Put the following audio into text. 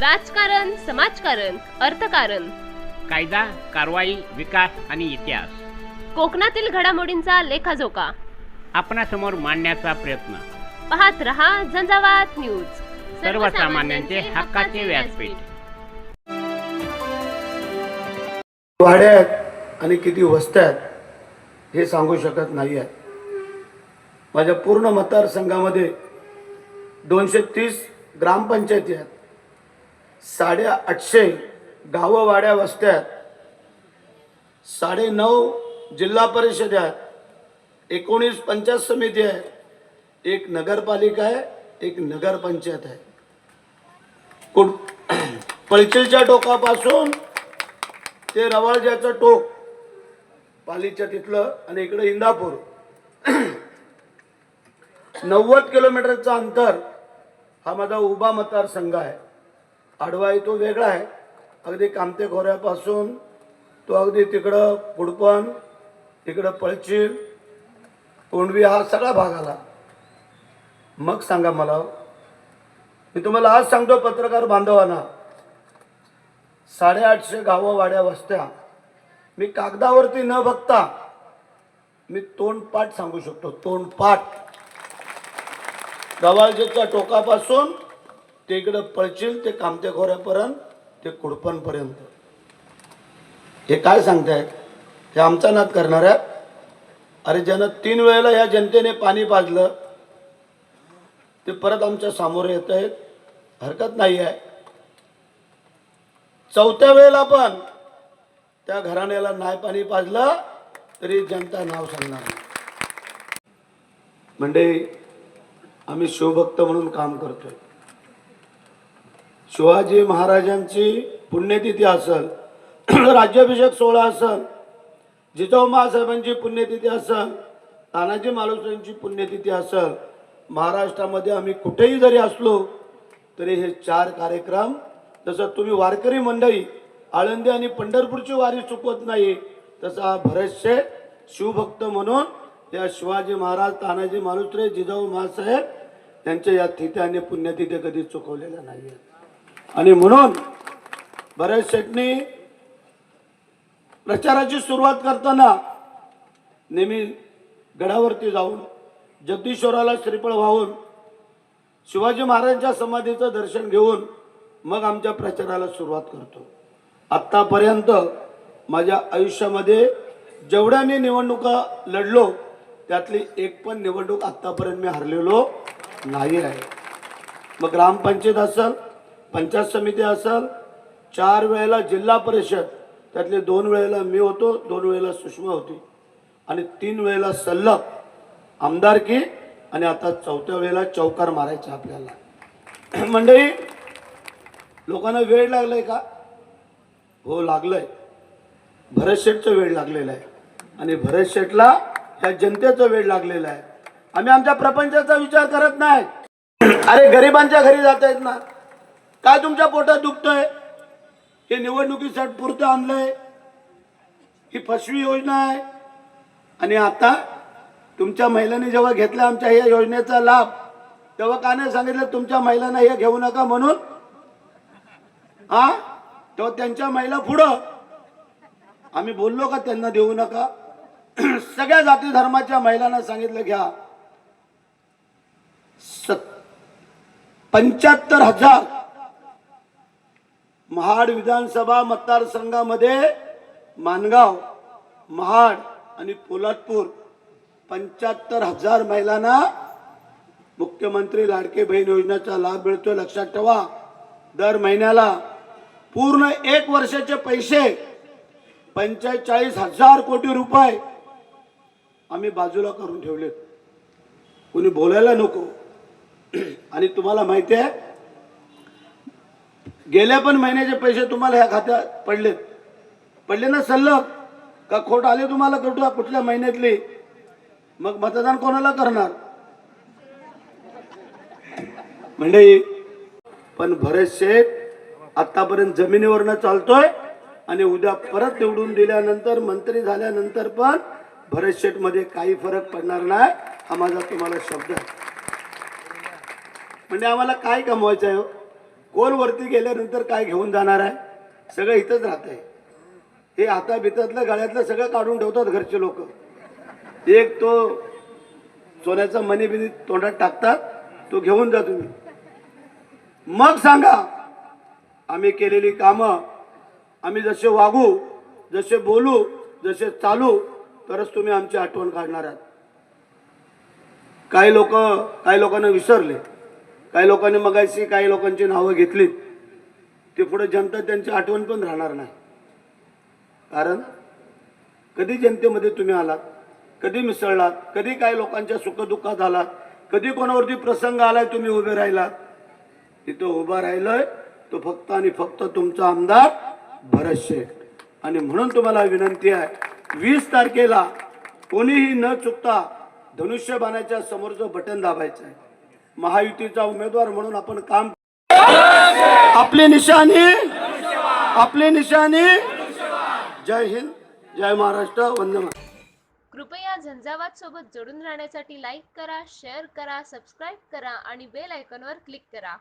राजकारण समाजकारण अर्थकारण. कायदा कारवाई विकास आणि इतिहास. कोकणातील घडामोडींचा लेखाजोखा. आपणासमोर मांडण्याचा प्रयत्न. पाहत रहा झंझावात न्यूज. सर्वसामान्यांचे हक्काचे व्यासपीठ. वाड्या आहेत आणि किती वस्त्या आहेत हे सांगू शकत नाही आहे माझ्या पूर्ण मतदारसंघामध्ये दोनशे तीस ग्रामपंचायती आहेत. साडे आठशे गावं वाड्या वस्त्या साडे नऊ जिल्हा परिषद आहेत एकोणीस पंचायत समिती आहेत एक नगरपालिका आहे एक नगरपंचायत आहे. कुठ पळचिलच्या टोकापासून ते रवाळज्याचं टोक पालीच्या तिथलं आणि इकडे इंदापूर. नव्वद किलोमीटरचं अंतर हा माझा उभा मतदारसंघ आहे. आडवा आहे तो वेगळा आहे. अगदी कामते खोऱ्यापासून तो अगदी तिकडं पुडपण तिकडं पळचीर कोंडवी हा सगळा भाग आला. मग सांगा मला मी तुम्हाला आज सांगतो पत्रकार बांधवांना साडेआठशे गावं वाड्या वस्त्या मी कागदावरती न बघता मी तोंडपाठ सांगू शकतो तोंडपाठ. गवाळजेच्या टोकापासून ते इकडं पळशील ते कामत्या खोऱ्यापर्यंत ते कुडपणपर्यंत. हे काय सांगतायत हे आमचा नाद करणार आहेत. अरे ज्यानं तीन वेळेला ह्या जनतेने पाणी पाजलं ते परत आमच्यासमोर येत आहेत. हरकत नाही आहे चौथ्या वेळेला पण त्या घराण्याला नाही पाणी पाजलं तरी जनता नाव सांगणार म्हणजे आम्ही शिवभक्त म्हणून काम करतोय. शिवाजी महाराजांची पुण्यतिथी असल राज्याभिषेक सोहळा असल जिजाऊ महासाहेबांची पुण्यतिथी असल तानाजी मालुसरेंची पुण्यतिथी असल महाराष्ट्रामध्ये आम्ही कुठेही जरी असलो तरी हे चार कार्यक्रम जसं तुम्ही वारकरी मंडळी आळंदी आणि पंढरपूरची वारी चुकवत नाही तसा बरेचसे शिवभक्त म्हणून या शिवाजी महाराज तानाजी मालुसरे जिजाऊ महासाहेब यांच्या या तिथ्या आणि पुण्यतिथ्या कधी चुकवलेल्या नाही आहेत आणि म्हणून भरत शेटनी प्रचाराची सुरुवात करताना नेहमी गडावरती जाऊन जगदीश्वराला श्रीफळ वाहून शिवाजी महाराजांच्या समाधीचं दर्शन घेऊन मग आमच्या प्रचाराला सुरुवात करतो. आत्तापर्यंत माझ्या आयुष्यामध्ये जेवढ्या मी निवडणुका लढलो त्यातली एक पण निवडणूक आत्तापर्यंत मी हरलेलो नाही आहे मग ग्रामपंचायत असेल पंचायत समिती असेल चार वेळेला जिल्हा परिषद त्यातले दोन वेळेला मी होतो दोन वेळेला सुषमा होती. आणि तीन वेळेला सल्लग आमदारकी आणि आता चौथ्या वेळेला चौकार मारायचा आपल्याला. मंडळी लोकांना वेळ लागलाय का? हो लागलंय. भरत शेठचा वेळ लागलेला आहे. आणि भरत शेठला या जनतेचा वेळ लागलेला आहे. आम्ही आमच्या प्रपंचाचा विचार करत नाही. अरे गरिबांच्या घरी जात आहेत ना काय तुमच्या पोटात दुखतंय? हे निवडणुकीसाठी पुरतं आणलंय. ही फसवी योजना आहे. आणि आता तुमच्या महिलांनी जेव्हा घेतला आमच्या या योजनेचा लाभ तेव्हा का नाही सांगितलं तुमच्या महिलांना हे घेऊ नका म्हणून. हा? तेव्हा त्यांच्या महिला पुढं. आम्ही बोललो का त्यांना देऊ नका? सगळ्या जाती धर्माच्या महिलांना सांगितलं घ्या. पंच्याहत्तर हजार महाड विधानसभा मतदारसंघामध्ये मानगाव महाड आणि पोलादपूर पंच्याहत्तर हजार महिलांना मुख्यमंत्री लाडके बहीण योजनेचा लाभ मिळतोय. लक्षात ठेवा दर महिन्याला पूर्ण एक वर्षाचे पैसे पंचेचाळीस हजार कोटी रुपये आम्ही बाजूला करून ठेवलेत. कुणी बोलायला नको. आणि तुम्हाला माहिती आहे गेल्या पण महिन्याचे पैसे तुम्हाला ह्या खात्यात पडलेत. पडले ना सल्लग का खोट आले तुम्हाला कुठल्या कुठल्या महिन्यातले? मग मतदान कोणाला करणार? म्हणजे पण भरत शेठ आतापर्यंत जमिनीवरनं चालतोय आणि उद्या परत निवडून दिल्यानंतर मंत्री झाल्यानंतर पण भरत शेठमध्ये काही फरक पडणार नाही. हा माझा तुम्हाला शब्द आहे. म्हणजे आम्हाला काय कमवायचं आहे हो? खोलवरती गेल्यानंतर काय घेऊन जाणार आहे? सगळं इथंच राहत आहे हे आता बितातलं गळ्यातलं सगळं काढून ठेवतात घरचे लोक. एक तो सोन्याचा मनी बिनी तोंडात टाकतात तो घेऊन जा तुम्ही. मग सांगा आम्ही केलेली कामं आम्ही जसे वागू जसे बोलू जसे चालू तरच तुम्ही आमची आठवण काढणार आहात. काही लोक काही लोकांना विसरले. काही लोकांनी मगाशी काही लोकांची नावं घेतलीत. ते पुढे जनता त्यांची आठवण पण राहणार नाही. कारण कधी जनतेमध्ये तुम्ही आलात कधी मिसळलात कधी काही लोकांच्या सुखदुःखात आलात कधी कोणावरती प्रसंग आलाय तुम्ही उभे राहिलात. तिथं उभा राहिलंय तो फक्त आणि फक्त तुमचा आमदार भरत शेख आणि म्हणून तुम्हाला विनंती आहे वीस तारखेला कोणीही न चुकता धनुष्यबाणाच्या समोरचं बटन दाबायचं आहे महायुतीचा उमेदवार म्हणून आपण काम आपली निशाणी आपली निशाणी. जय हिंद जय महाराष्ट्र वंदे कृपया झंझावात सोबत जोडून राहण्यासाठी लाईक करा शेअर करा सबस्क्राईब करा आणि बेल आयकॉनवर क्लिक करा.